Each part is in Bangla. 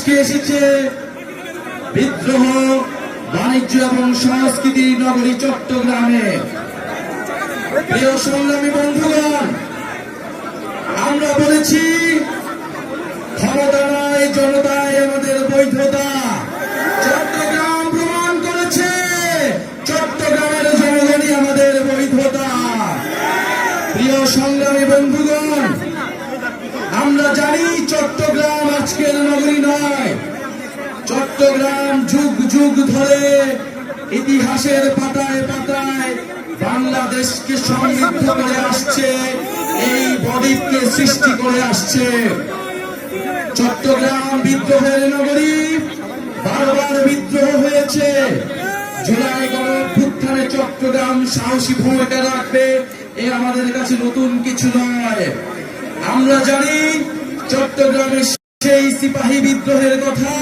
আজকে এসেছে বিদ্রোহ, বাণিজ্য এবং সংস্কৃতির নগরী চট্টগ্রামে। প্রিয় সংগ্রামী বন্ধুগণ, আমরা বলেছি ক্ষমতা নয় জনতায় আমাদের বৈধতা। চট্টগ্রাম প্রমাণ করেছে, চট্টগ্রামের জনগণই আমাদের বৈধতা। প্রিয় সংগ্রামী বন্ধুগণ আমরা জানি চট্টগ্রাম আজকের নগরী নয়। চট্টগ্রাম যুগ যুগ ধরে ইতিহাসের পাতায় পাতায় বাংলাদেশকে সমৃদ্ধ করে আসছে, এই বদ্বীপকে সৃষ্টি করে আসছে। চট্টগ্রাম বিদ্রোহের নগরী বারবার বিদ্রোহ হয়েছে। জুলাই গণঅভ্যুত্থানে চট্টগ্রাম সাহসী ভূমিকা রাখবে, এ আমাদের কাছে নতুন কিছু নয়। আমরা জানি চট্টগ্রামের সেই সিপাহী বিদ্রোহের কথা,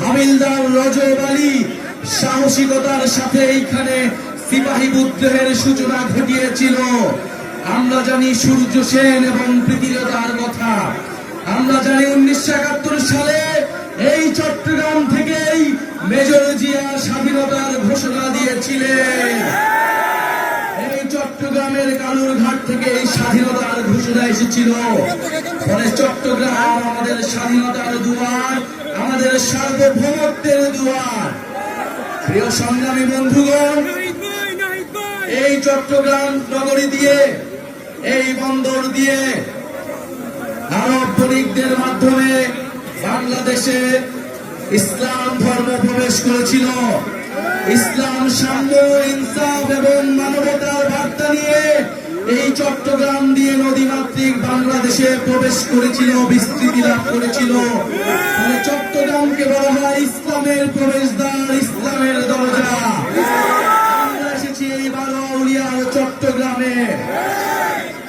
হামিলদার রজব আলী সাহসিকতার সাথে এইখানে সিপাহী বিদ্রোহের সূচনা ঘটিয়েছিল। আমরা জানি সূর্য সেন এবং প্রীতিলতার কথা। আমরা জানি উনিশশো একাত্তর সালে এই চট্টগ্রাম থেকেই মেজর জিয়া স্বাধীনতার ঘোষণা দিয়েছিলেন। চট্টগ্রামের কালুরঘাট থেকে এই স্বাধীনতার ঘোষণা এসেছিল। ফলে চট্টগ্রাম আমাদের স্বাধীনতার দুয়ার, আমাদের সার্বভৌমত্বের দুয়ার। প্রিয় সংগ্রামী বন্ধুগণ, এই চট্টগ্রাম নগরী দিয়ে, এই বন্দর দিয়ে আরব বণিকদের মাধ্যমে বাংলাদেশে ইসলাম ধর্ম প্রবেশ করেছিল। ইসলাম সাম্য, ইনসাফ এবং মানবতার বার্তা নিয়ে এই চট্টগ্রাম দিয়ে নদীমাতৃক বাংলাদেশে প্রবেশ করেছিল, বিস্তৃতি লাভ করেছিল। চট্টগ্রামকে বলা হয় ইসলামের প্রবেশদ্বার, ইসলামের দরজা। চট্টগ্রামে।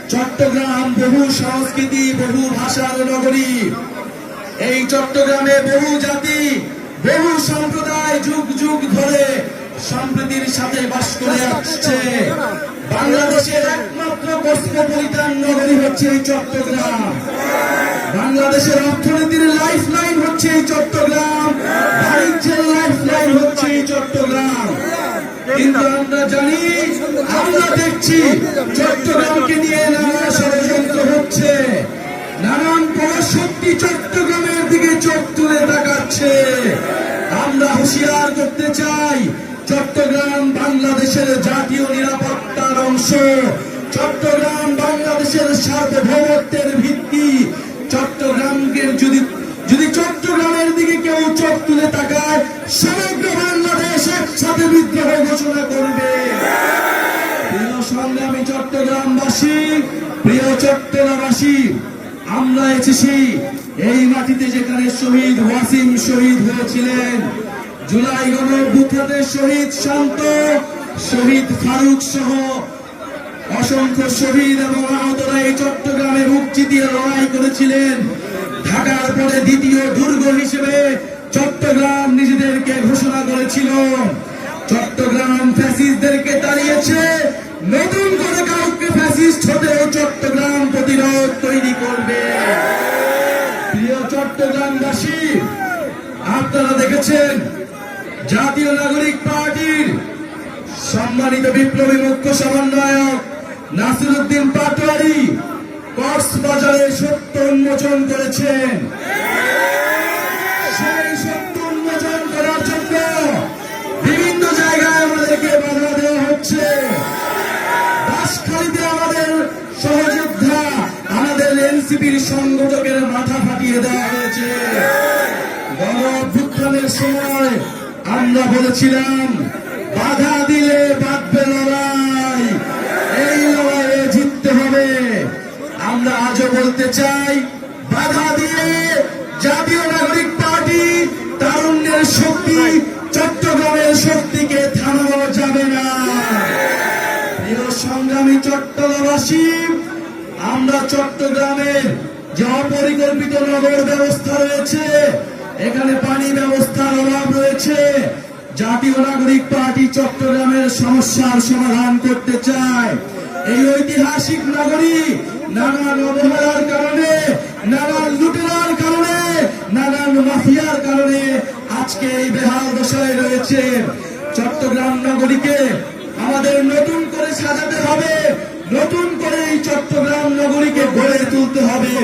চট্টগ্রাম বহু সংস্কৃতি, বহু ভাষার নগরী। এই চট্টগ্রামে বহু জাতি, বহু সম্প্রদায় যুগ যুগ ধরে সম্প্রীতির সাথে বাস করে আসছে। বাংলাদেশের একমাত্র কসমোপলিটান নগরী হচ্ছে এই চট্টগ্রাম। বাংলাদেশের অর্থনীতির লাইফ লাইন হচ্ছে এই চট্টগ্রাম। বাণিজ্যের লাইফ লাইন হচ্ছে এই চট্টগ্রাম। কিন্তু আমরা জানি, আমরা দেখছি চট্টগ্রামকে নিয়ে নানা ষড়যন্ত্র হচ্ছে। নানান পরাশক্তি চট্টগ্রামের দিকে চোখ তুলে তাকাচ্ছে। আমরা হুঁশিয়ার করতে চাই চট্টগ্রাম বাংলাদেশের জাতীয় নিরাপত্তার অংশ। চট্টগ্রাম বাংলাদেশের সার্বভৌমত্বের ভিত্তি। চট্টগ্রামকে যদি যদি চট্টগ্রামের দিকে কেউ চোখ তুলে তাকায়, সমগ্র বাংলাদেশ একসাথে বিদ্রোহ ঘোষণা করবে। সংগ্রামী চট্টগ্রামবাসী, প্রিয় চট্টগ্রামবাসী, আমরা এসেছি এই মাটিতে যেখানে শহীদ ওয়াসিম শহীদ হয়েছিলেন। জুলাই গণঅভ্যুত্থানের শহীদ শান্ত, শহীদ ফারুক সহ অসংখ্য শহীদ এবং আহতরা এই চট্টগ্রামে মুক্তি দিয়ে লড়াই করেছিলেন। ঢাকার পরে দ্বিতীয় দুর্গ হিসেবে চট্টগ্রাম নিজেদেরকে ঘোষণা করেছিল। চট্টগ্রাম ফ্যাসিস্টদেরকে তাড়িয়েছে। নতুন করে কাউকে ফ্যাসিস্ট হতেও চট্টগ্রাম প্রতিরোধ তৈরি করবে। প্রিয় চট্টগ্রামবাসী, আপনারা দেখেছেন জাতীয় নাগরিক পার্টির সম্মানিত বিপ্লবী মুখ্য সমন্বয়ক নাসিরুদ্দিন পাটোয়ারি কক্সবাজারে সত্য উন্মোচন করেছেন। সেই সত্য উন্মোচন করার জন্য বিভিন্ন জায়গায় আমাদেরকে বাধা দেওয়া হচ্ছে। বাসখালীতে আমাদের সহযোদ্ধা, আমাদের এনসিপির সংগঠকের মাথা ফাটিয়ে দেওয়া হয়েছে। গণ সময় আমরা বলেছিলাম, বাধা দিলে বাঁধবে লড়াই। এই লড়াইয়ে জিততে হবে। আমরা আজও বলতে চাই, বাধা দিয়ে জাতীয় নাগরিক পার্টি তারুণ্যের শক্তি চট্টগ্রামের শক্তিকে থামানো যাবে না। প্রিয় সংগ্রামী চট্টগ্রামবাসী, আমরা চট্টগ্রামের যে অপরিকল্পিত নগর ব্যবস্থা রয়েছে এখানে পানি ব্যবস্থার অভাব রয়েছে। জাতীয় নাগরিক পার্টি চট্টগ্রামের সমস্যার সমাধান করতে চায়। এই ঐতিহাসিক নগরী নানান অবহেলার কারণে নানান লুটেরার কারণে নানান মাফিয়ার কারণে আজকে এই বেহাল দশায় রয়েছে। চট্টগ্রাম নগরীকে আমাদের নতুন করে সাজাতে হবে। নতুন করে এই চট্টগ্রাম নগরীকে গড়ে তুলতে হবে।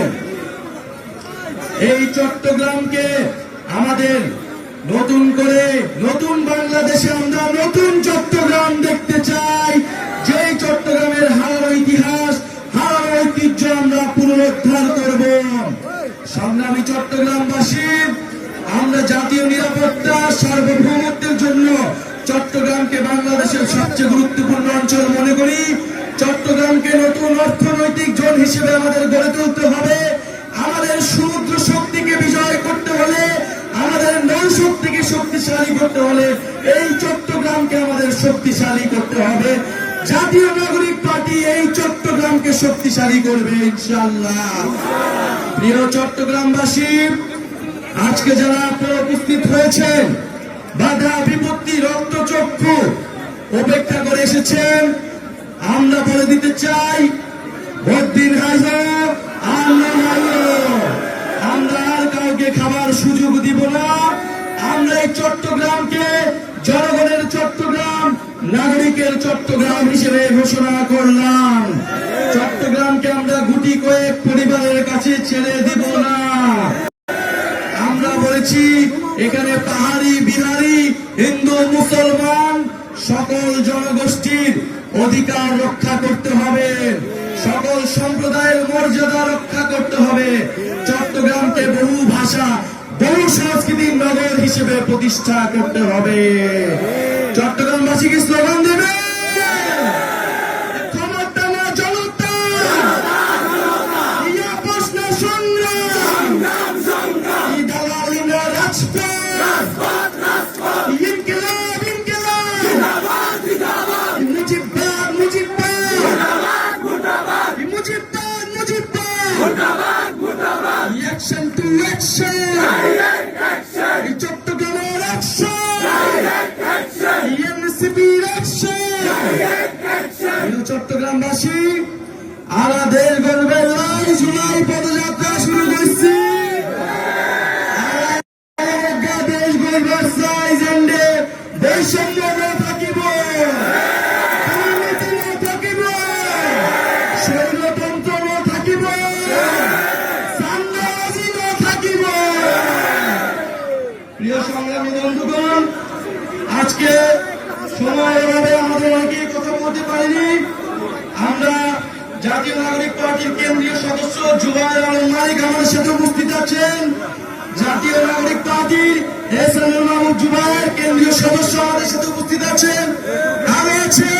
এই চট্টগ্রামকে আমাদের নতুন করে নতুন বাংলাদেশে আমরা নতুন চট্টগ্রাম দেখতে চাই। যেই চট্টগ্রামের হারানো ইতিহাস হারানো ঐতিহ্য আমরা পুনরুদ্ধার করব। সংগ্রামী চট্টগ্রামবাসী, আমরা জাতীয় নিরাপত্তা, সার্বভৌমত্বের জন্য চট্টগ্রামকে বাংলাদেশের সবচেয়ে গুরুত্বপূর্ণ অঞ্চল মনে করি। চট্টগ্রামকে নতুন অর্থনৈতিক জোন হিসেবে আমাদের গড়ে তুলতে হবে। শক্তিশালী করতে হলে এই চট্টগ্রামকে আমাদের শক্তিশালী করতে হবে। জাতীয় নাগরিক পার্টি এই চট্টগ্রামকে শক্তিশালী করবে ইনশাল্লাহ প্রিয় চট্টগ্রামবাসী, আজকে যারা আপনারা উপস্থিত হয়েছেন, বাধা, বিপত্তি, রক্তচক্ষু উপেক্ষা করে এসেছেন, আমরা বলে দিতে চাই আল্লাহ আমরা আর কাউকে খাবার সুযোগ দিব না। চট্টগ্রামকে জনগণের চট্টগ্রাম, নাগরিকের চট্টগ্রাম হিসেবে ঘোষণা করলাম। চট্টগ্রামকে আমরা গুটি কয়েক পরিবারের কাছে ছেড়ে দিব না। আমরা বলেছি, এখানে পাহাড়ি, বিহারি, হিন্দু, মুসলমান, সকল জনগোষ্ঠীর অধিকার রক্ষা করতে হবে। সকল সম্প্রদায়ের মর্যাদা রক্ষা করতে হবে। চট্টগ্রামকে বহু ভাষা বহু সংস্কৃতির নগর হিসেবে প্রতিষ্ঠা করতে হবে। চট্টগ্রামবাসীকে স্লোগান দেবে। বৈষম্য না থাকিব। দুর্নীতি না থাকিব। স্বৈরতন্ত্র না থাকিব। না থাকিব। প্রিয় সংগ্রামী বন্ধুগণ, আজকে সময় অভাবে আমাদের অনেকেই কথা বলতে পারিনি। আমরা জাতীয় নাগরিক পার্টির কেন্দ্রীয় সদস্য জুবাইর আলম মালিক আমাদের সাথে উপস্থিত আছেন। জাতীয় নাগরিক পার্টির এস এম মাহমুদ জুবাইর কেন্দ্রীয় সদস্য আমাদের সাথে উপস্থিত আছেন। আছে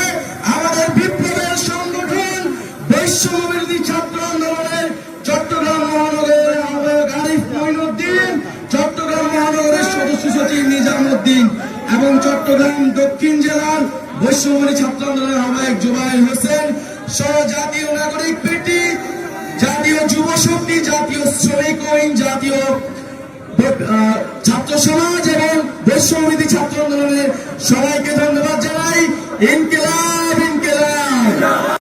আমাদের বিপ্লবের সংগঠন বৈষম্য ছাত্র আন্দোলনের চট্টগ্রাম মহানগরের আহ্বায়ক আরিফ মঈনুদ্দিন, চট্টগ্রাম মহানগরের সদস্য সচিব নিজামুদ্দিন এবং চট্টগ্রাম দক্ষিণ জেলার বৈশ্যমণি ছাত্র আন্দোলনের আহ্বায়ক জুবাইর হোসেন সহ জাতীয় নাগরিক পেটি, জাতীয় যুব শক্তি, জাতীয় শ্রমিক ঐন জাতীয় ছাত্র সমাজ এবং সমিতি ছাত্র আন্দোলনের সবাইকে ধন্যবাদ জানাই। ইনকিলাব ইনকিলাব।